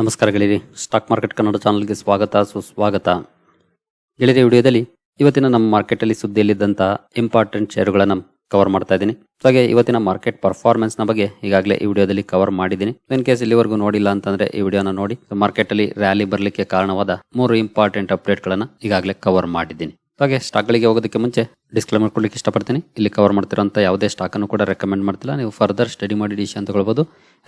ನಮಸ್ಕಾರ ಗೆಳೆಯರಿ. Stock market Kannada ಚಾನಲ್ಗೆ ಸ್ವಾಗತ, ಸುಸ್ವಾಗತ. ಗೆಳೆಯರಿ, ವಿಡಿಯೋದಲ್ಲಿ ಇವತ್ತಿನ ನಮ್ಮ ಮಾರ್ಕೆಟಲ್ಲಿ ಸುದ್ದಿಯಲ್ಲಿದ್ದಂಥ ಇಂಪಾರ್ಟೆಂಟ್ ಷೇರುಗಳನ್ನು ಕವರ್ ಮಾಡ್ತಾ ಇದ್ದೀನಿ. ಹಾಗೆ ಇವತ್ತಿನ ಮಾರ್ಕೆಟ್ ಪರ್ಫಾರ್ಮೆನ್ಸ್ನ ಬಗ್ಗೆ ಈಗಾಗಲೇ ಈ ವಿಡಿಯೋದಲ್ಲಿ ಕವರ್ ಮಾಡಿದ್ದೀನಿ. ಇನ್ ಕೇಸ್ ಇಲ್ಲಿವರೆಗೂ ನೋಡಿಲ್ಲ ಅಂತಂದ್ರೆ ಈ ವಿಡಿಯೋನ ನೋಡಿ. ಮಾರ್ಕೆಟಲ್ಲಿ ರ್ಯಾಲಿ ಬರಲಿಕ್ಕೆ ಕಾರಣವಾದ ಮೂರು ಇಂಪಾರ್ಟೆಂಟ್ ಅಪ್ಡೇಟ್ಗಳನ್ನು ಈಗಾಗಲೇ ಕವರ್ ಮಾಡಿದ್ದೀನಿ. ಹಾಗೆ ಸ್ಟಾಕ್ಗಳಿಗೆ ಹೋಗೋದಕ್ಕೆ ಮುಂಚೆ ಡಿಸ್ಕ್ಲೇಮರ್ ಕೊಡ್ಲಿಕ್ಕೆ ಇಷ್ಟಪಡ್ತೀನಿ. ಇಲ್ಲಿ ಕವರ್ ಮಾಡ್ತಿರೋಂಥ ಯಾವುದೇ ಸ್ಟಾಕನ್ನು ಕೂಡ ರೆಕಮೆಂಡ್ ಮಾಡ್ತಿಲ್ಲ. ನೀವು ಫರ್ದರ್ ಸ್ಟಡಿ ಮಾಡಿ ಇಡಿಶನ್ ಅಂತ ಹೇಳ್ಬೋದು.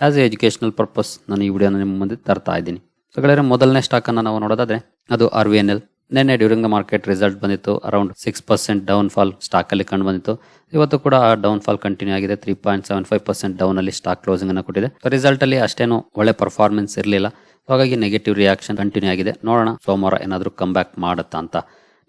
ಆಸ್ ಎ ಎಜುಕೇಶನಲ್ ಪರ್ಪಸ್ ನಾನು ಈ ವಿಡಿಯೋನ ನಿಮ್ಮ ಮುಂದೆ ತರ್ತಾ ಇದ್ದೀನಿ. ಸೊ ಮೊದಲನೇ ಸ್ಟಾಕನ್ನು ನಾವು ನೋಡೋದಾದ್ರೆ ಅದು ಆರ್ ವಿ ಎನ್ ಎಲ್ ನಿನ್ನೆ ಡ್ಯೂರಿಂಗ್ ದ ಮಾರ್ಕೆಟ್ ರಿಸಲ್ಟ್ ಬಂದಿತ್ತು. Around six percent down fall ಸ್ಟಾಕಲ್ಲಿ ಕಂಡು ಬಂದಿತ್ತು. ಇವತ್ತು ಕೂಡ ಆ ಡೌನ್ ಫಾಲ್ ಕಂಟಿನ್ಯೂ ಆಗಿದೆ. Three point seven five percent down ಅಲ್ಲಿ ಸ್ಟಾಕ್ ಕ್ಲೋಸಿಂಗ್ ಅನ್ನು ಕೊಟ್ಟಿದೆ. ರಿಸಲ್ಟ್ ಅಲ್ಲಿ ಅಷ್ಟೇನು ಒಳ್ಳೆ ಪರ್ಫಾರ್ಮೆನ್ಸ್ ಇರಲಿಲ್ಲ. ಹಾಗಾಗಿ ನೆಗೆಟಿವ್ ರಿಯಾಕ್ಷನ್ ಕಂಟಿನ್ಯೂ ಆಗಿದೆ. ನೋಡೋಣ ಸೋಮವಾರ ಏನಾದರೂ ಕಮ್ ಬ್ಯಾಕ್ ಮಾಡುತ್ತಾ ಅಂತ.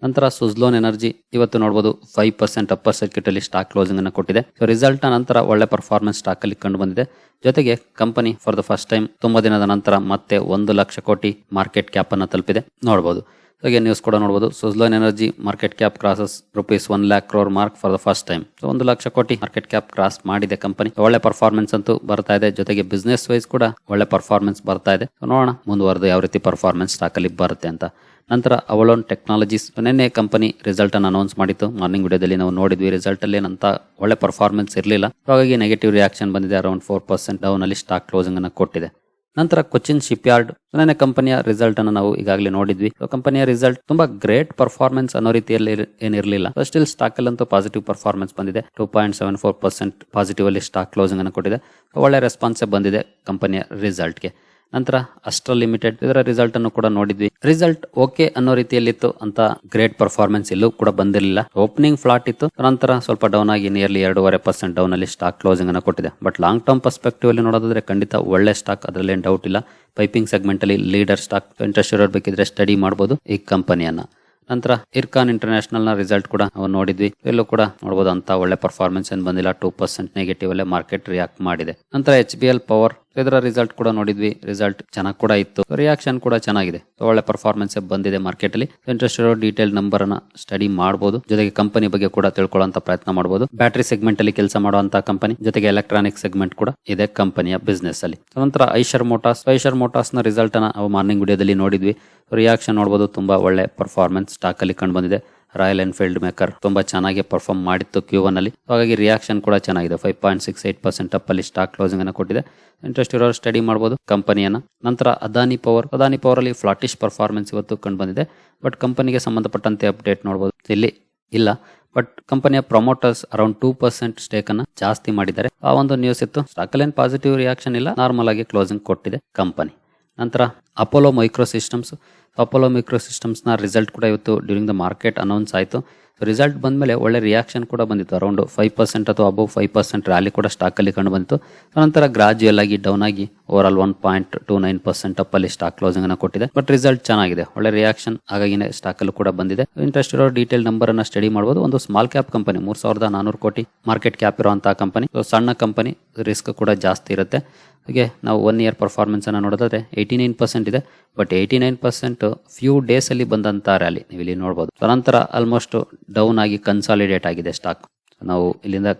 ನಂತರ ಸುಜ್ಲೋನ್ ಎನರ್ಜಿ ಇವತ್ತು ನೋಡಬಹುದು ಫೈವ್ ಪರ್ಸೆಂಟ್ ಅಪ್ಪರ್ ಸರ್ಕ್ಯೂಟ್ ಅಲ್ಲಿ ಸ್ಟಾಕ್ ಕ್ಲೋಸಿಂಗ್ ಅನ್ನು ಕೊಟ್ಟಿದೆ. ಸೊ ರಿಸಲ್ಟ್ ನಂತರ ಒಳ್ಳೆ ಪರ್ಫಾರ್ಮೆನ್ಸ್ ಸ್ಟಾಕ್ ಅಲ್ಲಿ ಕಂಡು ಬಂದಿದೆ. ಜೊತೆಗೆ company for the first time ತುಂಬಾ ದಿನದ ನಂತರ ಮತ್ತೆ ಒಂದು ಲಕ್ಷ ಕೋಟಿ ಮಾರ್ಕೆಟ್ ಕ್ಯಾಪ್ ಅನ್ನು ತಲುಪಿದೆ. ನೋಡಬಹುದು ಹಾಗೆ ನ್ಯೂಸ್ ಕೂಡ ನೋಡಬಹುದು Suzlon energy market cap crosses rupees one lakh crore mark for the first time so ಒಂದು ಲಕ್ಷ ಕೋಟಿ ಮಾರ್ಕೆಟ್ ಕ್ಯಾಪ್ ಕ್ರಾಸ್ ಮಾಡಿದೆ ಕಂಪನಿ ಒಳ್ಳೆ ಪರ್ಫಾರ್ಮೆನ್ಸ್ ಅಂತೂ ಬರ್ತಾ ಇದೆ. ಜೊತೆಗೆ ಬಿಸ್ನೆಸ್ ವೈಸ್ ಕೂಡ ಒಳ್ಳೆ ಪರ್ಫಾರ್ಮೆನ್ಸ್ ಬರ್ತಾ ಇದೆ. ನೋಡೋಣ ಮುಂದುವರೆದು ಯಾವ ರೀತಿ ಪರ್ಫಾರ್ಮೆನ್ಸ್ ಸ್ಟಾಕ್ ಅಲ್ಲಿ ಬರುತ್ತೆ ಅಂತ. ನಂತರ ಅವಲೋನ್ ಟೆಕ್ನಾಲಜೀಸ್ ನಿನ್ನೆ ಕಂಪನಿ ರಿಸಲ್ಟ್ ಅನ್ನು ಅನೌನ್ಸ್ ಮಾಡಿತ್ತು. ಮಾರ್ನಿಂಗ್ ವಿಡಿಯೋದಲ್ಲಿ ನಾವು ನೋಡಿದ್ವಿ ರಿಸಲ್ಟ್ ಅಲ್ಲಿ ಏನಂತ ಒಳ್ಳೆ ಪರ್ಫಾರ್ಮೆನ್ಸ್ ಇರಲಿಲ್ಲ. ಹಾಗಾಗಿ ನೆಗೆಟಿವ್ ರಿಯಾಕ್ಷನ್ ಬಂದಿದೆ ಅರೌಂಡ್ ಫೋರ್ ಪರ್ಸೆಂಟ್ ಡೌನ್ ಅಲ್ಲಿ ಸ್ಟಾಕ್ ಕ್ಲೋಸಿಂಗ್ ಅನ್ನು ಕೊಟ್ಟಿದೆ. ನಂತರ ಕೊಚ್ಚಿನ್ ಶಿಪ್ ಯಾರ್ಡ್ ನಿನ್ನೆ ಕಂಪನಿಯ ರಿಸಲ್ಟ್ ಅನ್ನು ನಾವು ಈಗಾಗಲೇ ನೋಡಿದ್ವಿ. ಕಂಪನಿಯ ರಿಸಲ್ಟ್ ತುಂಬಾ ಗ್ರೇಟ್ ಪರ್ಫಾರ್ಮೆನ್ಸ್ ಅನ್ನೋ ರೀತಿಯಲ್ಲಿ ಏನಿರಲಿಲ್ಲ. ಸ್ಟಿಲ್ ಸ್ಟಾಕ್ ಅಲ್ಲಂತೂ ಪಾಸಿಟಿವ್ ಪರ್ಫಾರ್ಮೆನ್ಸ್ ಬಂದಿದೆ. Two point seven four percent positive ಅಲ್ಲಿ ಸ್ಟಾಕ್ ಕ್ಲೋಸಿಂಗ್ ಅನ್ನು ಕೊಟ್ಟಿದೆ. ಒಳ್ಳೆ ರೆಸ್ಪಾನ್ಸ್ ಬಂದಿದೆ ಕಂಪನಿಯ ರಿಸಲ್ಟ್ಗೆ ನಂತರ ಅಸ್ಟ್ರಲ್ ಲಿಮಿಟೆಡ್ ಇದರ ರಿಸಲ್ಟ್ ಅನ್ನು ಕೂಡ ನೋಡಿದ್ವಿ. ರಿಸಲ್ಟ್ ಓಕೆ ಅನ್ನೋ ರೀತಿಯಲ್ಲಿತ್ತು ಅಂತ ಗ್ರೇಟ್ ಪರ್ಫಾರ್ಮೆನ್ಸ್ ಇಲ್ಲೂ ಕೂಡ ಬಂದಿರಲಿಲ್ಲ. ಓಪನಿಂಗ್ ಫ್ಲಾಟ್ ಇತ್ತು. ನಂತರ ಸ್ವಲ್ಪ ಡೌನ್ ಆಗಿ ನಿಯರ್ಲಿ ಎರಡೂವರೆ ಪರ್ಸೆಂಟ್ ಡೌನ್ ಅಲ್ಲಿ ಸ್ಟಾಕ್ ಕ್ಲೋಸಿಂಗ್ ಅನ್ನು ಕೊಟ್ಟಿದೆ. ಬಟ್ ಲಾಂಗ್ ಟರ್ಮ್ ಪರ್ಸ್ಪೆಕ್ಟಿವ್ ಅಲ್ಲಿ ನೋಡೋದಾದ್ರೆ ಖಂಡಿತ ಒಳ್ಳೆ ಸ್ಟಾಕ್ ಅದರಲ್ಲಿ ಡೌಟ್ ಇಲ್ಲ. ಪೈಪಿಂಗ್ ಸೆಗ್ಮೆಂಟ್ ಅಲ್ಲಿ ಲೀಡರ್ ಸ್ಟಾಕ್ ಇಂಟ್ರೆಸ್ಟ್ ಇರೋರ್ ಬೇಕಿದ್ರೆ ಸ್ಟಡಿ ಮಾಡಬಹುದು ಈ ಕಂಪನಿಯನ್ನ ನಂತರ ಇರ್ಕಾನ್ ಇಂಟರ್ನ್ಯಾಷನಲ್ನ ರಿಸಲ್ಟ್ ಕೂಡ ನಾವು ನೋಡಿದ್ವಿ. ಇಲ್ಲೂ ಕೂಡ ನೋಡಬಹುದು ಅಂತ ಒಳ್ಳೆ ಪರ್ಫಾರ್ಮೆನ್ಸ್ ಏನ್ ಬಂದಿಲ್ಲ. ಟೂ ಪರ್ಸೆಂಟ್ ನೆಗೆಟಿವ್ ಅಲ್ಲೇ ಮಾರ್ಕೆಟ್ ರಿಯಾಕ್ಟ್ ಮಾಡಿದೆ. ನಂತರ ಎಚ್ ಬಿ ಎಲ್ ಪವರ್ ಇದರ ರಿಸಲ್ಟ್ ಕೂಡ ನೋಡಿದ್ವಿ. ರಿಸಲ್ಟ್ ಚೆನ್ನಾಗಿ ಕೂಡ ಇತ್ತು. ರಿಯಾಕ್ಷನ್ ಕೂಡ ಚೆನ್ನಾಗಿದೆ. ಒಳ್ಳೆ ಪರ್ಫಾರ್ಮೆನ್ಸ್ ಬಂದಿದೆ ಮಾರ್ಕೆಟ್ ಅಲ್ಲಿ. ಇಂಟ್ರೆಸ್ಟ್ ಇರೋ ಡೀಟೇಲ್ ನಂಬರ್ ಅನ್ನ ಸ್ಟಡಿ ಮಾಡಬಹುದು ಜೊತೆಗೆ ಕಂಪನಿ ಬಗ್ಗೆ ಕೂಡ ತಿಳ್ಕೊಳ್ಳುವಂತ ಪ್ರಯತ್ನ ಮಾಡಬಹುದು ಬ್ಯಾಟರಿ ಸೆಗ್ಮೆಂಟ್ ಅಲ್ಲಿ ಕೆಲಸ ಮಾಡುವಂತ ಕಂಪನಿ ಜೊತೆಗೆ ಎಲೆಕ್ಟ್ರಾನಿಕ್ ಸೆಗ್ಮೆಂಟ್ ಕೂಡ ಇದೆ ಕಂಪನಿಯ ಬಿಸ್ನೆಸ್ ಅಲ್ಲಿ. ನಂತರ ಐಶರ್ ಮೋಟಾರ್ಸ್ ಐಶರ್ ಮೋಟಾರ್ಸ್ನ ರಿಸಲ್ಟ್ ಅನ್ನ ಮಾರ್ನಿಂಗ್ ವಿಡಿಯೋದಲ್ಲಿ ನೋಡಿದ್ವಿ. ರಿಯಾಕ್ಷನ್ ನೋಡಬಹುದು ತುಂಬಾ ಒಳ್ಳೆ ಪರ್ಫಾರ್ಮೆನ್ಸ್ ಸ್ಟಾಕ್ ಅಲ್ಲಿ ಕಂಡು ಬಂದಿದೆ. ರಾಯಲ್ ಎನ್ಫೀಲ್ಡ್ ಮೇಕರ್ ತುಂಬಾ ಚೆನ್ನಾಗಿ ಪರ್ಫಾರ್ಮ್ ಮಾಡಿತ್ತು ಕ್ಯೂ ಒನ್ ಅಲ್ಲಿ. ಹಾಗಾಗಿ ರಿಯಾಕ್ಷನ್ ಕೂಡ ಚೆನ್ನಾಗಿದೆ. Five point six eight percent up ಅಲ್ಲಿ ಸ್ಟಾಕ್ ಕ್ಲೋಸಿಂಗ್ ಅನ್ನು ಕೊಟ್ಟಿದೆ. ಇಂಟ್ರೆಸ್ಟ್ ಇರೋರು ಸ್ಟಡಿ ಮಾಡಬಹುದು ಕಂಪನಿಯನ್ನ. ನಂತರ ಅದಾನಿ ಪವರ್ ಅದಾನಿ ಪವರ್ ಅಲ್ಲಿ ಫ್ಲಾಟಿಶ್ ಪರ್ಫಾರ್ಮೆನ್ಸ್ ಇವತ್ತು ಕಂಡು ಬಂದಿದೆ. ಬಟ್ ಕಂಪನಿಗೆ ಸಂಬಂಧಪಟ್ಟಂತೆ ಅಪ್ಡೇಟ್ ನೋಡಬಹುದು ಇಲ್ಲಿ ಇಲ್ಲ. ಬಟ್ ಕಂಪನಿಯ promoters around two percent stake ಅನ್ನ ಜಾಸ್ತಿ ಮಾಡಿದ್ದಾರೆ. ಆ ಒಂದು ನ್ಯೂಸ್ ಇತ್ತು. ಸ್ಟಾಕ್ ಅಲ್ಲಿ ಪಾಸಿಟಿವ್ ರಿಯಾಕ್ಷನ್ ಇಲ್ಲ. ನಾರ್ಮಲ್ ಆಗಿ ಕ್ಲೋಸಿಂಗ್ ಕೊಟ್ಟಿದೆ ಕಂಪನಿ. ನಂತರ Apollo micro systems Apollo micro ಸಿಸ್ಟಮ್ಸ್ನ result ಕೂಡ ಇವತ್ತು ಡ್ಯೂರಿಂಗ್ ದ ಮಾರ್ಕೆಟ್ ಅನೌನ್ಸ್ ಆಯಿತು. ರಿಸಲ್ಟ್ ಬಂದ ಮೇಲೆ ಒಳ್ಳೆ ರಿಯಾಕ್ಷನ್ ಕೂಡ ಬಂದಿತ್ತು. ಅರೌಂಡ್ ಫೈವ್ ಪರ್ಸೆಂಟ್ ಅಥವಾ ಅಬೌವ್ ಫೈವ್ ಪರ್ಸೆಂಟ್ ರ್ಯಾಲಿ ಕೂಡ ಸ್ಟಾಕಲ್ಲಿ ಕಂಡು ಬಂತು. ನಂತರ ಗ್ರಾಜುಯಲ್ ಆಗಿ ಡೌನ್ ಆಗಿ overall one point two nine percent up ಅಲ್ಲಿ ಸ್ಟಾಕ್ ಕ್ಲೋಸಿಂಗ್ ಅನ್ನು ಕೊಟ್ಟಿದೆ. ಬಟ್ ರಿಸಲ್ಟ್ ಚೆನ್ನಾಗಿದೆ. ಒಳ್ಳೆ ರಿಯಾಕ್ಷನ್ ಹಾಗಾಗಿನೇ ಸ್ಟಾಕ್ ಅಲ್ಲೂ ಕೂಡ ಬಂದಿದೆ. ಇಂಟ್ರೆಸ್ಟ್ ಇರೋ ಡೀಟೇಲ್ ನಂಬರ್ ಅನ್ನ ಸ್ಟಡಿ ಮಾಡಬಹುದು ಒಂದು ಸ್ಮಾಲ್ ಕ್ಯಾಪ್ ಕಂಪನಿ ಮೂರ್ ಸಾವಿರದ ನಾನೂರು ಕೋಟಿ ಮಾರ್ಕೆಟ್ ಕ್ಯಾಪ್ ಇರುವಂತಹ ಕಂಪನಿ ಸಣ್ಣ ಕಂಪನಿ ರಿಸ್ಕ್ ಕೂಡ ಜಾಸ್ತಿ ಇರುತ್ತೆ. ಹಾಗೆ ನಾವು ಒನ್ ಇಯರ್ ಪರ್ಫಾರ್ಮೆನ್ಸ್ ಅನ್ನು ನೋಡೋದಾದ್ರೆ ಏಯ್ಟಿ ನೈನ್ ಪರ್ಸೆಂಟ್ ಇದೆ. But eighty nine percent few days ಅಲ್ಲಿ ಬಂದಂತ ರ್ಯಾಲಿ ನೀವು ಇಲ್ಲಿ ನೋಡಬಹುದು ನಂತರ ಆಲ್ಮೋಸ್ಟ್ ಡೌನ್ ಆಗಿ ಕನ್ಸಾಲಿಡೇಟ್ ಆಗಿದೆ ಸ್ಟಾಕ್ ನಾವು ಇಲ್ಲಿಂದ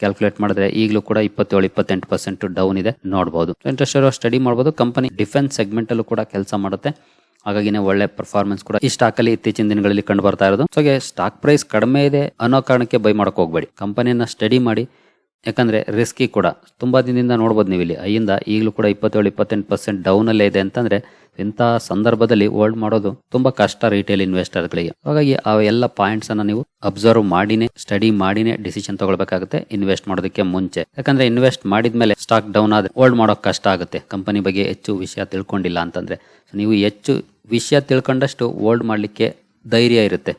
ಕ್ಯಾಲ್ಕುಲೇಟ್ ಮಾಡಿದ್ರೆ ಈಗಲೂ ಕೂಡ ಇಪ್ಪತ್ತೇಳು, ಇಪ್ಪತ್ತೆಂಟು ಪರ್ಸೆಂಟ್ ಡೌನ್ ಇದೆ ನೋಡಬಹುದು ಇಂಟ್ರೆಸ್ಟ್ ಇರೋ ಸ್ಟಡಿ ಮಾಡಬಹುದು ಕಂಪನಿ ಡಿಫೆನ್ಸ್ ಸೆಗ್ಮೆಂಟ್ ಅಲ್ಲೂ ಕೂಡ ಕೆಲಸ ಮಾಡುತ್ತೆ. ಹಾಗಾಗಿನೇ ಒಳ್ಳೆ ಪರ್ಫಾರ್ಮೆನ್ಸ್ ಕೂಡ ಈ ಸ್ಟಾಕ್ ಅಲ್ಲಿ ಇತ್ತೀಚಿನ ದಿನಗಳಲ್ಲಿ ಕಂಡು ಬರ್ತಾ ಇರೋದು. ಸೊ ಸ್ಟಾಕ್ ಪ್ರೈಸ್ ಕಡಿಮೆ ಇದೆ ಅನ್ನೋ ಕಾರಣಕ್ಕೆ ಬೈ ಮಾಡಕ್ ಹೋಗ್ಬೇಡಿ. ಕಂಪನಿಯನ್ನ ಸ್ಟಡಿ ಮಾಡಿ ಯಾಕಂದ್ರೆ ರಿಸ್ಕಿ ಕೂಡ. ತುಂಬಾ ದಿನದಿಂದ ನೋಡ್ಬೋದು ನೀವು ಇಲ್ಲಿ ಐಯಿಂದ ಈಗಲೂ ಕೂಡ ಇಪ್ಪತ್ತೇಳು, ಇಪ್ಪತ್ತೆಂಟು ಪರ್ಸೆಂಟ್ ಡೌನ್ ಅಲ್ಲೇ ಇದೆ ಅಂತಂದ್ರೆ ಇಂಥ ಸಂದರ್ಭದಲ್ಲಿ ಹೋಲ್ಡ್ ಮಾಡೋದು ತುಂಬಾ ಕಷ್ಟ ರಿಟೇಲ್ ಇನ್ವೆಸ್ಟರ್ಗಳಿಗೆ ಹಾಗಾಗಿ ಆ ಎಲ್ಲ ಪಾಯಿಂಟ್ಸ್ ಅನ್ನ ನೀವು ಅಬ್ಸರ್ವ್ ಮಾಡಿನೇ ಸ್ಟಡಿ ಮಾಡಿನೇ ಡಿಸಿಷನ್ ತಗೊಳ್ಬೇಕಾಗುತ್ತೆ ಇನ್ವೆಸ್ಟ್ ಮಾಡೋದಕ್ಕೆ ಮುಂಚೆ. ಯಾಕಂದ್ರೆ ಇನ್ವೆಸ್ಟ್ ಮಾಡಿದ್ಮೇಲೆ ಸ್ಟಾಕ್ ಡೌನ್ ಆದ್ರೆ ಹೋಲ್ಡ್ ಮಾಡೋಕೆ ಕಷ್ಟ ಆಗುತ್ತೆ. ಕಂಪನಿ ಬಗ್ಗೆ ಹೆಚ್ಚು ವಿಷಯ ತಿಳ್ಕೊಂಡಿಲ್ಲ ಅಂತಂದ್ರೆ. ನೀವು ಹೆಚ್ಚು ವಿಷಯ ತಿಳ್ಕೊಂಡಷ್ಟು ಹೋಲ್ಡ್ ಮಾಡಲಿಕ್ಕೆ ಧೈರ್ಯ ಇರುತ್ತೆ.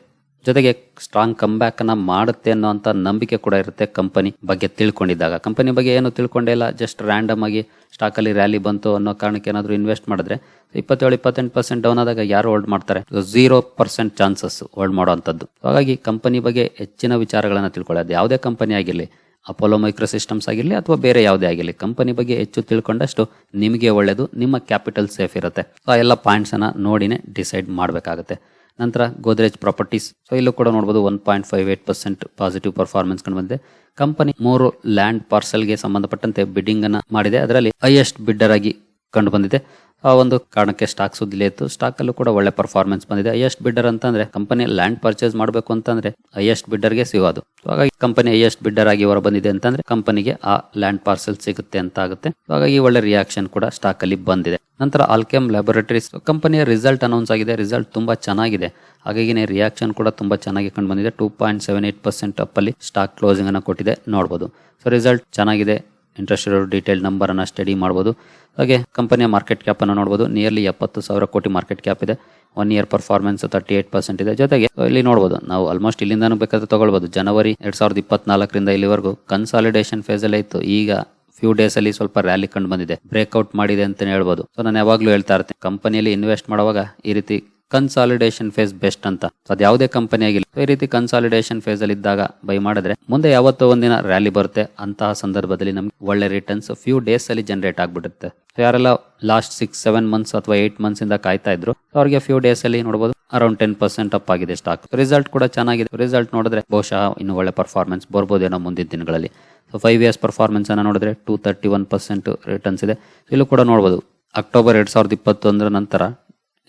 ಜೊತೆಗೆ ಸ್ಟ್ರಾಂಗ್ ಕಮ್ ಬ್ಯಾಕ್ ಅನ್ನ ಮಾಡುತ್ತೆ ಅನ್ನೋಂಥ ನಂಬಿಕೆ ಕೂಡ ಇರುತ್ತೆ ಕಂಪನಿ ಬಗ್ಗೆ ತಿಳ್ಕೊಂಡಿದ್ದಾಗ. ಕಂಪನಿ ಬಗ್ಗೆ ಏನು ತಿಳ್ಕೊಂಡೇ ಇಲ್ಲ ಜಸ್ಟ್ ರ್ಯಾಂಡಮ್ ಆಗಿ ಸ್ಟಾಕ್ ಅಲ್ಲಿ ರ್ಯಾಲಿ ಬಂತು ಅನ್ನೋ ಕಾರಣಕ್ಕೆ ಏನಾದರೂ ಇನ್ವೆಸ್ಟ್ ಮಾಡಿದ್ರೆ ಇಪ್ಪತ್ತೇಳು, ಇಪ್ಪತ್ತೆಂಟು ಪರ್ಸೆಂಟ್ ಡೌನ್ ಆದಾಗ ಯಾರು ಹೋಲ್ಡ್ ಮಾಡ್ತಾರೆ? ಝೀರೋ ಪರ್ಸೆಂಟ್ ಚಾನ್ಸಸ್ ಹೋಲ್ಡ್ ಮಾಡುವಂಥದ್ದು. ಹಾಗಾಗಿ ಕಂಪನಿ ಬಗ್ಗೆ ಹೆಚ್ಚಿನ ವಿಚಾರಗಳನ್ನ ತಿಳ್ಕೊಳ್ಳೋದು. ಯಾವುದೇ ಕಂಪನಿ ಆಗಿರಲಿ ಅಪೋಲೋ ಮೈಕ್ರೋ ಸಿಸ್ಟಮ್ಸ್ ಆಗಿರಲಿ ಅಥವಾ ಬೇರೆ ಯಾವುದೇ ಆಗಿರಲಿ ಕಂಪನಿ ಬಗ್ಗೆ ಹೆಚ್ಚು ತಿಳ್ಕೊಂಡಷ್ಟು ನಿಮಗೆ ಒಳ್ಳೆಯದು ನಿಮ್ಮ ಕ್ಯಾಪಿಟಲ್ ಸೇಫ್ ಇರುತ್ತೆ. ಆ ಎಲ್ಲ ಪಾಯಿಂಟ್ಸನ್ನು ನೋಡಿನೇ ಡಿಸೈಡ್ ಮಾಡಬೇಕಾಗುತ್ತೆ. ನಂತರ ಗೋದ್ರೇಜ್ ಪ್ರಾಪರ್ಟೀಸ್. ಸೊ ಇಲ್ಲೂ ಕೂಡ ನೋಡಬಹುದು one point five eight percent positive performance ಕಂಡು ಬಂದಿದೆ. ಕಂಪನಿ ಮೂರು ಲ್ಯಾಂಡ್ ಪಾರ್ಸೆಲ್ಗೆ ಸಂಬಂಧಪಟ್ಟಂತೆ ಬಿಡ್ಡಿಂಗ್ ಅನ್ನ ಮಾಡಿದೆ. ಅದರಲ್ಲಿ ಹೈಯೆಸ್ಟ್ ಬಿಡ್ಡರ್ ಆಗಿ ಕಂಡು ಬಂದಿದೆ ಆ ಒಂದು ಕಾರಣಕ್ಕೆ ಸ್ಟಾಕ್ ಸುದ್ದಿಲೇ ಇತ್ತು. ಸ್ಟಾಕ್ ಅಲ್ಲೂ ಕೂಡ ಒಳ್ಳೆ ಪರ್ಫಾರ್ಮೆನ್ಸ್ ಬಂದಿದೆ. ಹೈಯೆಸ್ಟ್ ಬಿಡ್ಡರ್ ಅಂತಂದ್ರೆ ಕಂಪನಿ ಲ್ಯಾಂಡ್ ಪರ್ಚೇಸ್ ಮಾಡಬೇಕು ಅಂತಂದ್ರೆ ಹೈಯೆಸ್ಟ್ ಬಿಡ್ಡರ್ಗೆ ಸಿಗೋದು ಹಾಗಾಗಿ ಕಂಪನಿ ಹೈಯೆಸ್ಟ್ ಬಿಡ್ಡರ್ ಆಗಿ ಹೊರ ಬಂದಿದೆ ಅಂತಂದ್ರೆ ಕಂಪನಿಗೆ ಆ ಲ್ಯಾಂಡ್ ಪಾರ್ಸೆಲ್ ಸಿಗುತ್ತೆ ಅಂತ ಆಗುತ್ತೆ. ಹಾಗಾಗಿ ಒಳ್ಳೆ ರಿಯಾಕ್ಷನ್ ಕೂಡ ಸ್ಟಾಕ್ ಅಲ್ಲಿ ಬಂದಿದೆ. ನಂತರ ಆಲ್ಕೆಮ್ ಲ್ಯಾಬೊರೇಟರೀಸ್ ಕಂಪನಿಯ ರಿಸಲ್ಟ್ ಅನೌನ್ಸ್ ಆಗಿದೆ. ರಿಸಲ್ಟ್ ತುಂಬಾ ಚೆನ್ನಾಗಿದೆ. ಹಾಗಾಗಿ ರಿಯಾಕ್ಷನ್ ಕೂಡ ತುಂಬಾ ಚೆನ್ನಾಗಿ ಕಂಡು ಬಂದಿದೆ. Two point seven eight percent up ಅಲ್ಲಿ ಸ್ಟಾಕ್ ಕ್ಲೋಸಿಂಗ್ ಅನ್ನು ಕೊಟ್ಟಿದೆ. ನೋಡಬಹುದು ಸೊ ರಿಸಲ್ಟ್ ಚೆನ್ನಾಗಿದೆ. ಇಂಟ್ರೆಸ್ಟ್ ಇರೋ ಡೀಟೇಲ್ ನಂಬರ್ ಅನ್ನ ಸ್ಟಡಿ ಮಾಡಬಹುದು ಹಾಗೆ ಕಂಪನಿಯ ಮಾರ್ಕೆಟ್ ಕ್ಯಾಪ್ ಅನ್ನು ನೋಡಬಹುದು ನಿಯರ್ಲಿ ಎಪ್ಪತ್ತು ಸಾವಿರ ಕೋಟಿ ಮಾರ್ಕೆಟ್ ಕ್ಯಾಪ್ ಇದೆ. One year performance thirty eight percent ಇದೆ. ಜೊತೆಗೆ ಇಲ್ಲಿ ನೋಡಬಹುದು ನಾವು ಆಲ್ಮೋಸ್ಟ್ ಇಲ್ಲಿಂದಾನು ಬೇಕಾದ್ರೆ ತಗೊಳ್ಬೋದು. ಜನವರಿ ಎರಡ್ ಸಾವಿರದ ಇಪ್ಪತ್ನಾಲ್ಕರಿಂದ ಇಲ್ಲಿವರೆಗೂ ಕನ್ಸಾಲಿಡೇಷನ್ ಫೇಸ್ ಅಲ್ಲೇ ಇತ್ತು. ಈಗ ಫ್ಯೂ ಡೇಸ್ ಅಲ್ಲಿ ಸ್ವಲ್ಪ ರ್ಯಾಲಿ ಕಂಡು ಬಂದಿದೆ. ಬ್ರೇಕ್ಔಟ್ ಮಾಡಿದೆ ಅಂತ ಹೇಳ್ಬೋದು. ಸೊ ನಾನು ಯಾವಾಗಲೂ ಹೇಳ್ತಾ ಇರ್ತೀನಿ ಕಂಪನಿಯಲ್ಲಿ ಇನ್ವೆಸ್ಟ್ ಮಾಡುವಾಗ ಈ ರೀತಿ ಕನ್ಸಾಲಿಡೇಷನ್ ಫೇಸ್ ಬೆಸ್ಟ್ ಅಂತ. ಅದು ಯಾವುದೇ ಕಂಪನಿ ಆಗಿಲ್ಲ. ಈ ರೀತಿ ಕನ್ಸಾಲಿಡೇಷನ್ ಫೇಸ್ ಅಲ್ಲಿ ಇದ್ದಾಗ ಬೈ ಮಾಡಿದ್ರೆ ಮುಂದೆ ಯಾವತ್ತೋ ಒಂದಿನ ರ್ಯಾಲಿ ಬರುತ್ತೆ. ಅಂತಹ ಸಂದರ್ಭದಲ್ಲಿ ನಮ್ಗೆ ಒಳ್ಳೆ ರಿಟರ್ನ್ಸ್ ಫ್ಯೂ ಡೇಸ್ ಅಲ್ಲಿ ಜನರೇಟ್ ಆಗ್ಬಿಡುತ್ತೆ. ಯಾರೆಲ್ಲ ಲಾಸ್ಟ್ ಸಿಕ್ಸ್ ಸೆವೆನ್ ಮಂತ್ಸ್ ಅಥವಾ ಏಟ್ ಮಂತ್ಸ್ ಇಂದ ಕಾಯ್ತಾ ಇದ್ರು ಅವ್ರಿಗೆ ಫ್ಯೂ ಡೇಸ್ ಅಲ್ಲಿ ನೋಡಬಹುದು ಅರೌಂಡ್ ಟೆನ್ ಪರ್ಸೆಂಟ್ ಅಪ್ ಆಗಿದೆ ಸ್ಟಾಕ್ ರಿಸಲ್ಟ್ ಕೂಡ ಚೆನ್ನಾಗಿದೆ. ರಿಸಲ್ಟ್ ನೋಡಿದ್ರೆ ಬಹುಶಃ ಇನ್ನು ಒಳ್ಳೆ ಪರ್ಫಾರ್ಮೆನ್ಸ್ ಬರ್ಬೋದೇನೋ ಮುಂದಿನ ದಿನಗಳಲ್ಲಿ. ಸೊ ಫೈವ್ ಇಯರ್ಸ್ ಪರ್ಫಾರ್ಮೆನ್ಸ್ ಅನ್ನ ನೋಡಿದ್ರೆ two thirty one percent returns ಇದೆ ಇಲ್ಲೂ ಕೂಡ ನೋಡಬಹುದು ಅಕ್ಟೋಬರ್ ಎರಡ್ ಸಾವಿರದ ಇಪ್ಪತ್ತೊಂದರ ನಂತರ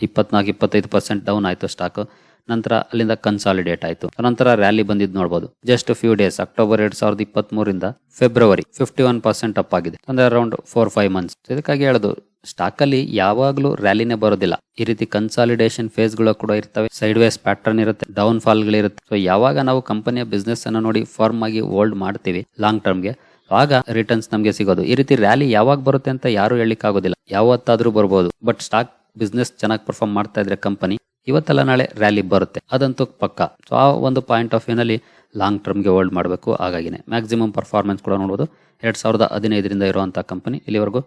ಇಪ್ಪತ್ನಾಲ್ಕು, ಇಪ್ಪತ್ತೈದು ಪರ್ಸೆಂಟ್ ಡೌನ್ ಆಯಿತು ಸ್ಟಾಕ್ ನಂತರ ಅಲ್ಲಿಂದ ಕನ್ಸಾಲಿಡೇಟ್ ಆಯಿತು. ನಂತರ ರ್ಯಾಲಿ ಬಂದಿದ್ದು ನೋಡಬಹುದು ಜಸ್ಟ್ ಫ್ಯೂ ಡೇಸ್ ಅಕ್ಟೋಬರ್ ಎರಡ್ ಸಾವಿರದ ಇಪ್ಪತ್ತ್ ಮೂರಿಂದ February fifty one percent up ಆಗಿದೆ. ಅಂದ್ರೆ ಅರೌಂಡ್ ಫೋರ್ ಫೈವ್ ಮಂತ್ಸ್ ಇದಕ್ಕಾಗಿ ಹೇಳೋದು ಸ್ಟಾಕ್ ಅಲ್ಲಿ ಯಾವಾಗಲೂ ರ್ಯಾಲಿನೇ ಬರೋದಿಲ್ಲ. ಈ ರೀತಿ ಕನ್ಸಾಲಿಡೇಷನ್ ಫೇಸ್ಗಳು ಕೂಡ ಇರ್ತವೆ. ಸೈಡ್ ವೇಸ್ ಪ್ಯಾಟರ್ನ್ ಇರುತ್ತೆ ಡೌನ್ ಫಾಲ್ ಗಳಿರುತ್ತೆ ಸೊ ಯಾವಾಗ ನಾವು ಕಂಪನಿಯ ಬಿಸ್ನೆಸ್ ಅನ್ನು ನೋಡಿ ಫಾರ್ಮ್ ಆಗಿ ಹೋಲ್ಡ್ ಮಾಡ್ತೀವಿ ಲಾಂಗ್ ಟರ್ಮ್ಗೆ ಆಗ ರಿಟರ್ನ್ಸ್ ನಮಗೆ ಸಿಗೋದು. ಈ ರೀತಿ ರ್ಯಾಲಿ ಯಾವಾಗ ಬರುತ್ತೆ ಅಂತ ಯಾರು ಹೇಳಲಿಕ್ಕೆ ಆಗೋದಿಲ್ಲ ಯಾವತ್ತಾದ್ರೂ ಬರ್ಬೋದು. ಬಟ್ ಸ್ಟಾಕ್ ಬಿಸ್ನೆಸ್ ಚೆನ್ನಾಗಿ ಪರ್ಫಾರ್ಮ್ ಮಾಡ್ತಾ ಇದ್ರೆ ಕಂಪನಿ ಇವತ್ತೆಲ್ಲ ನಾಳೆ ರ್ಯಾಲಿ ಬರುತ್ತೆ. ಅದಂತೂ ಪಕ್ಕ. ಸೊ ಆ ಒಂದು ಪಾಯಿಂಟ್ ಆಫ್ ವ್ಯೂನಲ್ಲಿ ಲಾಂಗ್ ಟರ್ಮ್ಗೆ ಹೋಲ್ಡ್ ಮಾಡಬೇಕು ಹಾಗಾಗಿನೇ. ಮ್ಯಾಕ್ಸಿಮಮ್ ಪರ್ಫಾರ್ಮೆನ್ಸ್ ಕೂಡ ನೋಡ್ಬೋದು. ಎರಡು ಸಾವಿರದ ಹದಿನೈದರಿಂದ ಇರುವಂಥ ಕಂಪನಿ ಇಲ್ಲಿವರೆಗೂ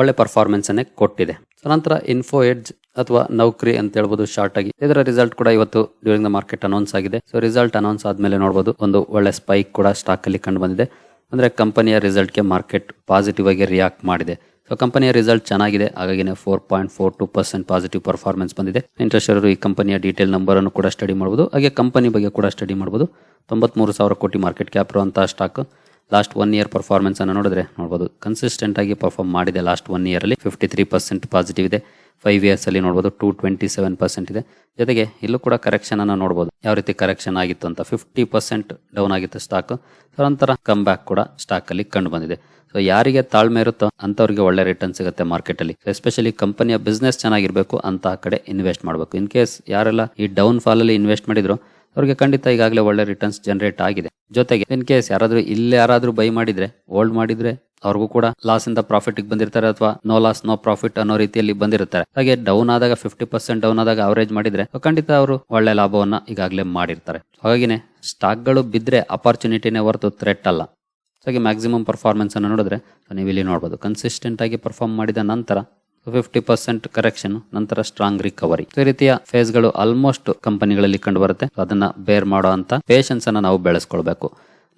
ಒಳ್ಳೆ ಪರ್ಫಾರ್ಮೆನ್ಸ್ ಅನ್ನೇ ಕೊಟ್ಟಿದೆ. ಸೊ ನಂತರ ಇನ್ಫೋ ಎಡ್ಜ್ ಅಥವಾ ನೌಕರಿ ಅಂತ ಹೇಳ್ಬೋದು ಶಾರ್ಟ್ ಆಗಿ. ಇದರ ರಿಸಲ್ಟ್ ಕೂಡ ಇವತ್ತು ಡ್ಯೂರಿಂಗ್ ದ ಮಾರ್ಕೆಟ್ ಅನೌನ್ಸ್ ಆಗಿದೆ. ಸೊ ರಿಸಲ್ಟ್ ಅನೌನ್ಸ್ ಆದಮೇಲೆ ನೋಡ್ಬೋದು ಒಂದು ಒಳ್ಳೆ ಸ್ಪೈಕ್ ಕೂಡ ಸ್ಟಾಕ್ ಅಲ್ಲಿ ಕಂಡು ಬಂದಿದೆ. ಅಂದರೆ ಕಂಪನಿಯ ರಿಸಲ್ಟ್ಗೆ ಮಾರ್ಕೆಟ್ ಪಾಸಿಟಿವ್ ಆಗಿ ರಿಯಾಕ್ಟ್ ಮಾಡಿದೆ. ಸೊ ಕಂಪನಿಯ ರಿಸಲ್ಟ್ ಚೆನ್ನಾಗಿದೆ. ಹಾಗಾಗಿ four point four two percent positive performance ಬಂದಿದೆ. ಇಂಟ್ರೆಸ್ಟ್ ಈ ಕಂಪನಿಯ ಡೀಟೇಲ್ ನಂಬರ್ ಅನ್ನು ಕೂಡ ಸ್ಟಡಿ ಮಾಡಬಹುದು ಹಾಗೆ ಕಂಪನಿ ಬಗ್ಗೆ ಕೂಡ ಸ್ಟಡಿ ಮಾಡಬಹುದು ತೊಂಬತ್ಮೂರು ಸಾವಿರ ಕೋಟಿ ಮಾರ್ಕೆಟ್ ಕ್ಯಾಪ್ ಇರುವಂತಹ stock last one year performance ಅನ್ನು ನೋಡಿದ್ರೆ ನೋಡಬಹುದು ಕನ್ಸಿಸ್ಟೆಂಟ್ ಆಗಿ ಪರ್ಫಾರ್ಮ್ ಮಾಡಿದೆ ಲಾಸ್ಟ್ ಒನ್ ಇಯರ್ ಅಲ್ಲಿ. ಫಿಫ್ಟಿ ತ್ರೀ ಪರ್ಸೆಂಟ್ ಪಾಸಿಟಿವ್ ಇದೆ. ಫೈವ್ ಇಯರ್ಸ್ ಅಲ್ಲಿ ನೋಡಬಹುದು ಟೂ ಟ್ವೆಂಟಿ ಸೆವೆನ್ ಪರ್ಸೆಂಟ್ ಇದೆ. ಜೊತೆಗೆ ಇಲ್ಲೂ ಕೂಡ ಕರೆಕ್ಷನ್ ಅನ್ನ ನೋಡಬಹುದು ಯಾವ ರೀತಿ ಕರೆಕ್ಷನ್ ಆಗಿತ್ತು ಅಂತ ಫಿಫ್ಟಿ ಪರ್ಸೆಂಟ್ ಡೌನ್ ಆಗಿತ್ತು ಸ್ಟಾಕ್ ನಂತರ ಕಮ್ ಬ್ಯಾಕ್ ಕೂಡ ಸ್ಟಾಕ್ ಅಲ್ಲಿ ಕಂಡು ಬಂದಿದೆ. ಸೊ ಯಾರಿಗೆ ತಾಳ್ಮೆ ಇರುತ್ತೋ ಅಂತವ್ರಿಗೆ ಒಳ್ಳೆ ರಿಟರ್ನ್ ಸಿಗುತ್ತೆ ಮಾರ್ಕೆಟ್ ಅಲ್ಲಿ. ಎಸ್ಪೆಷಲಿ ಕಂಪನಿಯ ಬಿಸ್ನೆಸ್ ಚೆನ್ನಾಗಿರ್ಬೇಕು ಅಂತ ಕಡೆ ಇನ್ವೆಸ್ಟ್ ಮಾಡಬೇಕು. ಇನ್ ಕೇಸ್ ಯಾರೆಲ್ಲ ಈ ಡೌನ್ ಫಾಲ್ ಅಲ್ಲಿ ಇನ್ವೆಸ್ಟ್ ಮಾಡಿದ್ರು ಅವ್ರಿಗೆ ಖಂಡಿತ ಈಗಾಗಲೇ ಒಳ್ಳೆ ರಿಟರ್ನ್ಸ್ ಜನರೇಟ್ ಆಗಿದೆ. ಜೊತೆಗೆ ಇನ್ ಕೇಸ್ ಯಾರಾದರೂ ಇಲ್ಲಿ ಯಾರಾದರೂ ಬೈ ಮಾಡಿದ್ರೆ ಹೋಲ್ಡ್ ಮಾಡಿದ್ರೆ, ಅವ್ರಿಗೂ ಕೂಡ ಲಾಸ್ ಇಂದ ಪ್ರಾಫಿಟ್ ಬಂದಿರ್ತಾರೆ ಅಥವಾ ನೋ ಲಾಸ್ ನೋ ಪ್ರಾಫಿಟ್ ಅನ್ನೋ ರೀತಿಯಲ್ಲಿ ಬಂದಿರ್ತಾರೆ ಹಾಗೆ ಡೌನ್ ಆದಾಗ ಫಿಫ್ಟಿ ಪರ್ಸೆಂಟ್ ಡೌನ್ ಆದಾಗ ಅವರೇಜ್ ಮಾಡಿದ್ರೆ, ಖಂಡಿತ ಅವರು ಒಳ್ಳೆ ಲಾಭವನ್ನ ಈಗಾಗಲೇ ಮಾಡಿರ್ತಾರೆ. ಹಾಗಾಗಿನೇ ಸ್ಟಾಕ್ಗಳು ಬಿದ್ದರೆ ಅಪಾರ್ಚುನಿಟಿನೇ ಹೊರತು ಥ್ರೆಟ್ ಅಲ್ಲ. ಹಾಗೆ ಮ್ಯಾಕ್ಸಿಮಮ್ ಪರ್ಫಾರ್ಮೆನ್ಸ್ ಅನ್ನು ನೋಡಿದ್ರೆ ನೀವು ಇಲ್ಲಿ ನೋಡಬಹುದು ಕನ್ಸಿಸ್ಟೆಂಟ್ ಆಗಿ ಪರ್ಫಾರ್ಮ್ ಮಾಡಿದ ನಂತರ ಫಿಫ್ಟಿ ಪರ್ಸೆಂಟ್ ಕರೆಕ್ಷನ್ ನಂತರ ಸ್ಟ್ರಾಂಗ್ ರಿಕವರಿ ಈ ರೀತಿಯ ಫೇಸ್ಗಳು ಆಲ್ಮೋಸ್ಟ್ ಕಂಪನಿಗಳಲ್ಲಿ ಕಂಡು ಬರುತ್ತೆ ಅದನ್ನ ಬೇರ್ ಮಾಡೋ ಅಂತ ಪೇಷನ್ಸ್ ಅನ್ನ ನಾವು ಬೆಳೆಸ್ಕೊಳ್ಬೇಕು.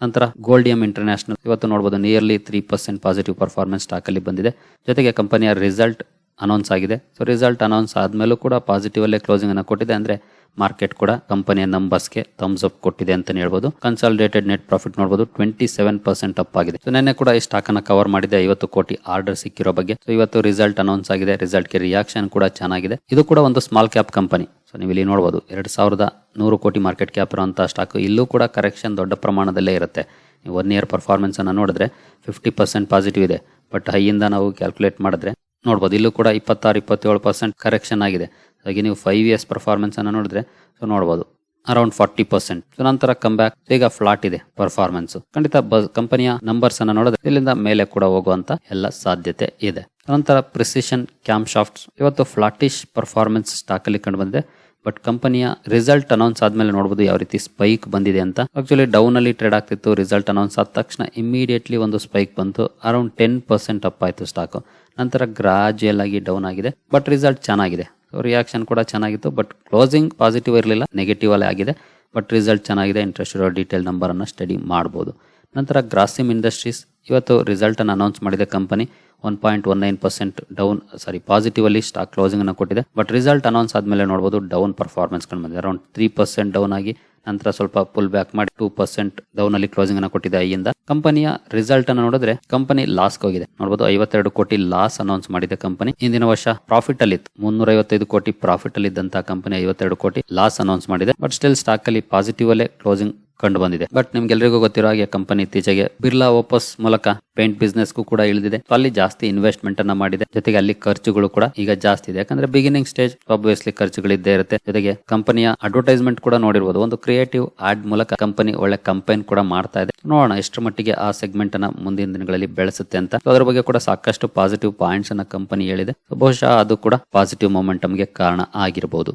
ನಂತರ ಗೋಲ್ಡಿಯಂ ಇಂಟರ್ನ್ಯಾಷನಲ್ ಇವತ್ತು ನೋಡಬಹುದು nearly three percent positive performance stock ಅಲ್ಲಿ ಬಂದಿದೆ. ಜೊತೆಗೆ ಕಂಪನಿಯ ರಿಸಲ್ಟ್ ಅನೌನ್ಸ್ ಆಗಿದೆ. ಸೊ ರಿಸಲ್ಟ್ ಅನೌನ್ಸ್ ಆದಮೇಲೂ ಕೂಡ ಪಾಸಿಟಿವ್ ಅಲ್ಲೇ ಕ್ಲೋಸಿಂಗ್ ಅನ್ನ ಕೊಟ್ಟಿದೆ. ಅಂದರೆ ಮಾರ್ಕೆಟ್ ಕೂಡ ಕಂಪನಿಯ ನಂಬರ್ಸ್ಗೆ ಥಮ್ಸ್ ಅಪ್ ಕೊಟ್ಟಿದೆ ಅಂತಲೇ ಹೇಳ್ಬೋದು. ಕನ್ಸಾಲಿಡೇಟೆಡ್ ನೆಟ್ ಪ್ರಾಫಿಟ್ ನೋಡಬಹುದು ಟ್ವೆಂಟಿ ಸೆವೆನ್ ಪರ್ಸೆಂಟ್ ಅಪ್ ಆಗಿದೆ. ಸೊ ನೆನ್ನೆ ಕೂಡ ಈ ಸ್ಟಾಕ್ ಅನ್ನ ಕವರ್ ಮಾಡಿದೆ. ಐವತ್ತು ಕೋಟಿ ಆರ್ಡರ್ ಸಿಕ್ಕಿರೋ ಬಗ್ಗೆ. ಸೊ ಇವತ್ತು ರಿಸಲ್ಟ್ ಅನೌನ್ಸ್ ಆಗಿದೆ. ರಿಸಲ್ಟ್ಗೆ ರಿಯಾಕ್ಷನ್ ಕೂಡ ಚೆನ್ನಾಗಿದೆ. ಇದು ಕೂಡ ಒಂದು ಸ್ಮಾಲ್ ಕ್ಯಾಪ್ ಕಂಪನಿ ಸೊ ನೀವು ಇಲ್ಲಿ ನೋಡಬಹುದು ಎರಡು ಸಾವಿರದ ನೂರು ಕೋಟಿ ಮಾರ್ಕೆಟ್ ಕ್ಯಾಪ್ ಇರುವಂತಹ ಸ್ಟಾಕ್ ಇಲ್ಲೂ ಕೂಡ ಕರೆಕ್ಷನ್ ದೊಡ್ಡ ಪ್ರಮಾಣದಲ್ಲೇ ಇರುತ್ತೆ. ನೀವು ಒನ್ ಇಯರ್ ಪರ್ಫಾರ್ಮೆನ್ಸ್ ಅನ್ನ ನೋಡಿದ್ರೆ ಫಿಫ್ಟಿ ಪರ್ಸೆಂಟ್ ಪಾಸಿಟಿವ್ ಇದೆ. ಬಟ್ ಹೈಯಿಂದ ನಾವು ಕ್ಯಾಲ್ಕುಲೇಟ್ ಮಾಡಿದ್ರೆ ನೋಡ್ಬೋದು. ಇಲ್ಲೂ ಕೂಡ ಇಪ್ಪತ್ತಾರು, ಇಪ್ಪತ್ತೇಳು ಪರ್ಸೆಂಟ್ ಕರೆಕ್ಷನ್ ಆಗಿದೆ. ಹಾಗೆ ನೀವು ಫೈವ್ ಇಯರ್ಸ್ ಪರ್ಫಾರ್ಮೆನ್ಸ್ ಅನ್ನು ನೋಡಿದ್ರೆ ಸೊ ನೋಡ್ಬೋದು. ಅರೌಂಡ್ ಫಾರ್ಟಿ ಪರ್ಸೆಂಟ್ ಸೊ ನಂತರ ಕಮ್ ಬ್ಯಾಕ್ ಈಗ ಫ್ಲಾಟ್ ಇದೆ ಪರ್ಫಾರ್ಮೆನ್ಸ್ ಖಂಡಿತ ಕಂಪನಿಯ ನಂಬರ್ಸ್ ಅನ್ನು ನೋಡಿದ್ರೆ ಇಲ್ಲಿಂದ ಮೇಲೆ ಕೂಡ ಹೋಗುವಂತ ಎಲ್ಲ ಸಾಧ್ಯತೆ ಇದೆ. ನಂತರ ಪ್ರಿಸಿಷನ್ ಕ್ಯಾಮ್ ಶಾಫ್ಟ್ ಇವತ್ತು ಫ್ಲಾಟಿಶ್ ಪರ್ಫಾರ್ಮೆನ್ಸ್ ಸ್ಟಾಕ್ ಅಲ್ಲಿ ಕಂಡು ಬಂದಿದೆ. ಬಟ್ ಕಂಪನಿಯ ರಿಸಲ್ಟ್ ಅನೌನ್ಸ್ ಆದ್ಮೇಲೆ ನೋಡಬಹುದು ಯಾವ ರೀತಿ ಸ್ಪೈಕ್ ಬಂದಿದೆ ಅಂತ. ಆಕ್ಚುಲಿ ಡೌನ್ ಅಲ್ಲಿ ಟ್ರೇಡ್ ಆಗ್ತಿತ್ತು ರಿಸಲ್ಟ್ ಅನೌನ್ಸ್ ಆದ ತಕ್ಷಣ ಇಮಿಡಿಯೇಟ್ಲಿ ಒಂದು ಸ್ಪೈಕ್ ಬಂತು ಅರೌಂಡ್ ಟೆನ್ ಪರ್ಸೆಂಟ್ ಅಪ್ ಆಯಿತು ಸ್ಟಾಕ್ ನಂತರ ಗ್ರಾಜುಯಲ್ ಆಗಿ ಡೌನ್ ಆಗಿದೆ ಬಟ್ ರಿಸಲ್ಟ್ ಚೆನ್ನಾಗಿದೆ. ರಿಯಾಕ್ಷನ್ ಕೂಡ ಚೆನ್ನಾಗಿತ್ತು ಬಟ್ ಕ್ಲೋಸಿಂಗ್ ಪಾಸಿಟಿವ್ ಇರಲಿಲ್ಲ ನೆಗೆಟಿವ್ ಅಲ್ಲೇ ಆಗಿದೆ ಬಟ್ ರಿಸಲ್ಟ್ ಚೆನ್ನಾಗಿದೆ ಇಂಟ್ರೆಸ್ಟ್ ಇರೋ ಡೀಟೇಲ್ ನಂಬರ್ ಅನ್ನ ಸ್ಟಡಿ ಮಾಡಬಹುದು ನಂತರ ಗ್ರಾಸಿಮ್ ಇಂಡಸ್ಟ್ರೀಸ್ ಇವತ್ತು ರಿಸಲ್ಟ್ ಅನ್ನು ಅನೌನ್ಸ್ ಮಾಡಿದೆ company one point one nine percent down sorry positive ಅಲ್ಲಿ ಸ್ಟಾಕ್ ಕ್ಲೋಸಿಂಗ್ ಅನ್ನು ಕೊಟ್ಟಿದೆ. ಬಟ್ ರಿಸಲ್ಟ್ ಅನೌನ್ಸ್ ಆದ್ಮೇಲೆ ನೋಡಬಹುದು ಡೌನ್ ಪರ್ಫಾರ್ಮೆನ್ಸ್ ಕಂಡು ಬಂದಿದೆ. ಅರೌಂಡ್ ತ್ರೀ ಪರ್ಸೆಂಟ್ ಡೌನ್ ಆಗಿ ನಂತರ ಸ್ವಲ್ಪ ಪುಲ್ ಬ್ಯಾಕ್ ಮಾಡಿ ಟೂ ಪರ್ಸೆಂಟ್ ಡೌನ್ ಅಲ್ಲಿ ಕ್ಲೋಸಿಂಗ್ ಅನ್ನ ಕೊಟ್ಟಿದೆ ಐಯಿಂದ ಕಂಪನಿಯ ರಿಸಲ್ಟ್ ಅನ್ನು ನೋಡಿದ್ರೆ ಕಂಪನಿ ಲಾಸ್ ಹೋಗಿದೆ. ನೋಡಬಹುದು ಐವತ್ತೆರಡು ಕೋಟಿ ಲಾಸ್ ಅನೌನ್ಸ್ ಮಾಡಿದೆ ಕಂಪನಿ ಇಂದಿನ ವರ್ಷ ಪ್ರಾಫಿಟ್ ಅಲ್ಲಿ ಮುನ್ನೂರ ಐವತ್ತೈದು ಕೋಟಿ ಪ್ರಾಫಿಟ್ ಅಲ್ಲಿ ಇದ್ದಂತಹ ಕಂಪನಿ ಐವತ್ತೆರಡು ಕೋಟಿ ಲಾಸ್ ಅನೌನ್ಸ್ ಮಾಡಿದೆ. ಬಟ್ ಸ್ಟಿಲ್ ಸ್ಟಾಕ್ ಅಲ್ಲಿ ಪಾಸಿಟಿವ್ ಅಲ್ಲೇ ಕ್ಲೋಸಿಂಗ್ ಕಂಡು ಬಂದಿದೆ. ಬಟ್ ನಿಮ್ಗೆಲ್ರಿಗೂ ಗೊತ್ತಿರೋ ಹಾಗೆ ಕಂಪನಿ ಇತ್ತೀಚೆಗೆ ಬಿರ್ಲಾ ಓಪಸ್ ಮೂಲಕ ಪೇಂಟ್ ಬಿಸ್ನೆಸ್ ಕೂಡ ಇಳಿದಿದೆ. ಅಲ್ಲಿ ಜಾಸ್ತಿ ಇನ್ವೆಸ್ಟ್ಮೆಂಟ್ ಅನ್ನ ಮಾಡಿದೆ. ಜೊತೆಗೆ ಅಲ್ಲಿ ಖರ್ಚುಗಳು ಕೂಡ ಈಗ ಜಾಸ್ತಿ ಇದೆ. ಯಾಕಂದ್ರೆ ಬಿಗಿನಿಂಗ್ ಸ್ಟೇಜ್ ಆಬ್ವಿಯಸ್ಲಿ ಖರ್ಚುಗಳು ಇದ್ದೇ ಇರುತ್ತೆ. ಜೊತೆಗೆ ಕಂಪನಿಯ ಅಡ್ವರ್ಟೈಸ್ಮೆಂಟ್ ಕೂಡ ನೋಡಿರಬಹುದು ಒಂದು ಕ್ರಿಯೇಟಿವ್ ಆಡ್ ಮೂಲಕ ಕಂಪನಿ ಒಳ್ಳೆ ಕಂಪೈನ್ ಕೂಡ ಮಾಡ್ತಾ ಇದೆ. ನೋಡೋಣ ಎಷ್ಟು ಮಟ್ಟಿಗೆ ಆ ಸೆಗ್ಮೆಂಟ್ ಅನ್ನ ಮುಂದಿನ ದಿನಗಳಲ್ಲಿ ಬೆಳೆಸುತ್ತೆ ಅಂತ. ಅದ್ರ ಬಗ್ಗೆ ಕೂಡ ಸಾಕಷ್ಟು ಪಾಸಿಟಿವ್ ಪಾಯಿಂಟ್ಸ್ ಅನ್ನ ಕಂಪನಿ ಹೇಳಿದೆ. ಬಹುಶಃ ಅದು ಕೂಡ ಪಾಸಿಟಿವ್ ಮೊಮೆಂಟಮ್ಗೆ ಕಾರಣ ಆಗಿರಬಹುದು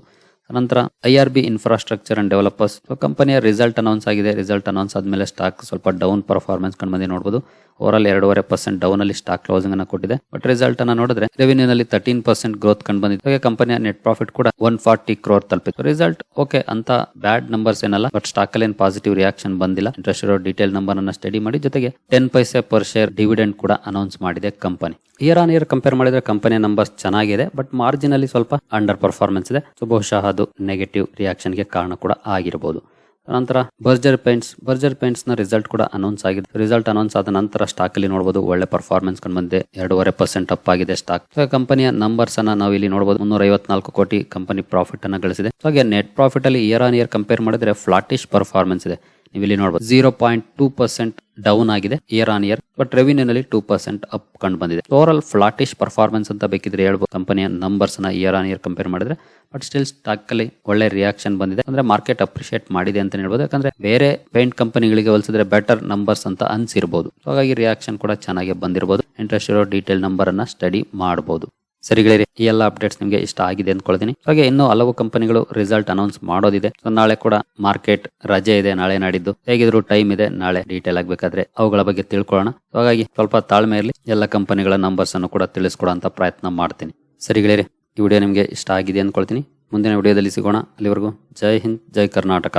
ನಂತರ I R B infrastructure and developers ಕಂಪನಿಯ ರಿಸಲ್ಟ್ ಅನೌನ್ಸ್ ಆಗಿದೆ. ರಿಸಲ್ಟ್ ಅನೌನ್ಸ್ ಆದಮೇಲೆ ಸ್ಟಾಕ್ ಸ್ವಲ್ಪ ಡೌನ್ ಪರ್ಫಾರ್ಮೆನ್ಸ್ ಕಂಡು ಬಂದು ನೋಡಬಹುದು ಓವರಾಲ್ ಎರಡೂವರೆ ಪರ್ಸೆಂಟ್ ಡೌನ್ ಅಲ್ಲಿ ಸ್ಟಾಕ್ ಕ್ಲೋಸಿಂಗ್ ಅನ್ನ ಕೊಟ್ಟಿದೆ. ಬಟ್ ರಿಸಲ್ಟ್ ಅನ್ನ ನೋಡಿದ್ರೆ ರೆವಿನ್ಯೂ ನಲ್ಲಿ ತರ್ಟೀನ್ ಪರ್ಸೆಂಟ್ ಗ್ರೋತ್ ಕಂಡು ಬಂದಿದೆ ಹಾಗೆ ಕಂಪನಿಯ ನೆಟ್ ಪ್ರಾಫಿಟ್ ಕೂಡ ಒನ್ ಫಾರ್ಟಿ ಕ್ರೋರ್ ತಲುಪಿತ್ತು. ರಿಸಲ್ಟ್ ಓಕೆ ಅಂತ ಬ್ಯಾಡ್ ನಂಬರ್ಸ್ ಏನಲ್ಲ ಬಟ್ ಸ್ಟಾಕ್ ಅಲ್ಲಿ ಪಾಸಿಟಿವ್ ರಿಯಾಕ್ಷನ್ ಬಂದಿಲ್ಲ. ಇಂಟ್ರೆಸ್ಟ್ ಇರೋ ಡೀಟೇಲ್ ನಂಬರ್ ಅನ್ನ ಸ್ಟಡಿ ಮಾಡಿ, ಜೊತೆಗೆ ten paise per share dividend ಕೂಡ ಅನೌನ್ಸ್ ಮಾಡಿದೆ company year on year compare ಮಾಡಿದ್ರೆ ಕಂಪನಿಯ ನಂಬರ್ಸ್ ಚೆನ್ನಾಗಿದೆ ಬಟ್ ಮಾರ್ಜಿನ್ ಅಲ್ಲಿ ಸ್ವಲ್ಪ ಅಂಡರ್ ಪರ್ಫಾರ್ಮೆನ್ಸ್ ಇದೆ. ಸೊ ಬಹುಶಃ ಅದು ನೆಗೆಟಿವ್ ರಿಯಾಕ್ಷನ್ಗೆ ಕಾರಣ ಕೂಡ ಆಗಿರಬಹುದು ನಂತರ ಬರ್ಜರ್ ಪೇಂಟ್ಸ್ ಬರ್ಜರ್ ಪೇಂಟ್ಸ್ನ ರಿಸಲ್ಟ್ ಕೂಡ ಅನೌನ್ಸ್ ಆಗಿದೆ. ರಿಸಲ್ಟ್ ಅನೌನ್ಸ್ ಆದ ನಂತರ ಸ್ಟಾಕ್ ಅಲ್ಲಿ ನೋಡಬಹುದು ಒಳ್ಳೆ ಪರ್ಫಾರ್ಮೆನ್ಸ್ ಕಂಡು ಬಂದಿದೆ ಎರಡೂವರೆ ಪರ್ಸೆಂಟ್ ಅಪ್ ಆಗಿದೆ ಸ್ಟಾಕ್ ಕಂಪನಿಯ ನಂಬರ್ಸ್ ಅನ್ನ ನಾವು ಇಲ್ಲಿ ನೋಡಬಹುದು ಮುನ್ನೂರ ಐವತ್ನಾಲ್ಕು ಕೋಟಿ ಕಂಪನಿ ಪ್ರಾಫಿಟ್ ಅನ್ನ ಗಳಿಸಿದೆ. ಹಾಗೆ ನೆಟ್ ಪ್ರಾಫಿಟ್ ಅಲ್ಲಿ ಇಯರ್ ಆನ್ ಇಯರ್ ಕಂಪೇರ್ ಮಾಡಿದ್ರೆ ಫ್ಲಾಟಿಶ್ ಪರ್ಫಾರ್ಮೆನ್ಸ್ ಇದೆ. ನೀವು ಇಲ್ಲಿ ನೋಡಬಹುದು zero point two percent down ಆಗಿದೆ year on year but revenue ನಲ್ಲಿ ಟೂ ಪರ್ಸೆಂಟ್ ಅಪ್ ಕಂಡು ಬಂದಿದೆ. ಓವರ್ ಫ್ಲಾಟಿಶ್ ಪರ್ಫಾರ್ಮೆನ್ಸ್ ಅಂತ ಬೇಕಿದ್ರೆ ಹೇಳ್ಬೋದು. ಕಂಪನಿಯ ನಂಬರ್ಸ್ನ ಇಯರ್ ಆನ್ ಇಯರ್ ಕಂಪೇರ್ ಮಾಡಿದ್ರೆ ಬಟ್ ಸ್ಟಿಲ್ ಸ್ಟಾಕ್ ಅಲ್ಲಿ ಒಳ್ಳೆ ರಿಯಾಕ್ಷನ್ ಬಂದಿದೆ. ಅಂದ್ರೆ ಮಾರ್ಕೆಟ್ ಅಪ್ರಿಷಿಯೇಟ್ ಮಾಡಿದೆ ಅಂತ ಹೇಳ್ಬೋದು. ಯಾಕಂದ್ರೆ ಬೇರೆ ಪೇಂಟ್ ಕಂಪನಿಗಳಿಗೆ ಹೋಲಿಸಿದ್ರೆ ಬೆಟರ್ ನಂಬರ್ಸ್ ಅಂತ ಅನ್ಸಿರ್ಬೋದು. ಹಾಗಾಗಿ ರಿಯಾಕ್ಷನ್ ಕೂಡ ಚೆನ್ನಾಗಿ ಬಂದಿರಬಹುದು ಇಂಟ್ರೆಸ್ಟ್ ಇರೋ ಡೀಟೇಲ್ ನಂಬರ್ ಅನ್ನ ಸ್ಟಡಿ ಮಾಡಬಹುದು ಸರಿ ಗೆಳೆಯರಿ, ಈ ಎಲ್ಲ ಅಪ್ಡೇಟ್ಸ್ ನಿಮಗೆ ಇಷ್ಟ ಆಗಿದೆ ಅಂದ್ಕೊಳ್ತೀನಿ. ಹಾಗೆ ಇನ್ನೂ ಹಲವು ಕಂಪನಿಗಳು ರಿಸಲ್ಟ್ ಅನೌನ್ಸ್ ಮಾಡೋದಿದೆ. ಸೊ ನಾಳೆ ಕೂಡ ಮಾರ್ಕೆಟ್ ರಜೆ ಇದೆ ನಾಳೆ ನಾಡಿದ್ದು. ಹೇಗಿದ್ರು ಟೈಮ್ ಇದೆ, ನಾಳೆ ಡೀಟೇಲ್ ಆಗಬೇಕಾದ್ರೆ ಅವುಗಳ ಬಗ್ಗೆ ತಿಳ್ಕೊಳ್ಳೋಣ. ಹಾಗಾಗಿ ಸ್ವಲ್ಪ ತಾಳ್ಮೆ ಇರಲಿ, ಎಲ್ಲ ಕಂಪನಿಗಳ ನಂಬರ್ಸ್ ಅನ್ನು ಕೂಡ ತಿಳಿಸ್ಕೊಡೋಂತ ಪ್ರಯತ್ನ ಮಾಡ್ತೀನಿ. ಸರಿ ಗೆಳೆಯರಿ, ಈ ವಿಡಿಯೋ ನಿಮಗೆ ಇಷ್ಟ ಆಗಿದೆ ಅಂದ್ಕೊಳ್ತೀನಿ. ಮುಂದಿನ ವಿಡಿಯೋದಲ್ಲಿ ಸಿಗೋಣ. ಅಲ್ಲಿವರೆಗೂ ಜೈ ಹಿಂದ್, ಜೈ ಕರ್ನಾಟಕ.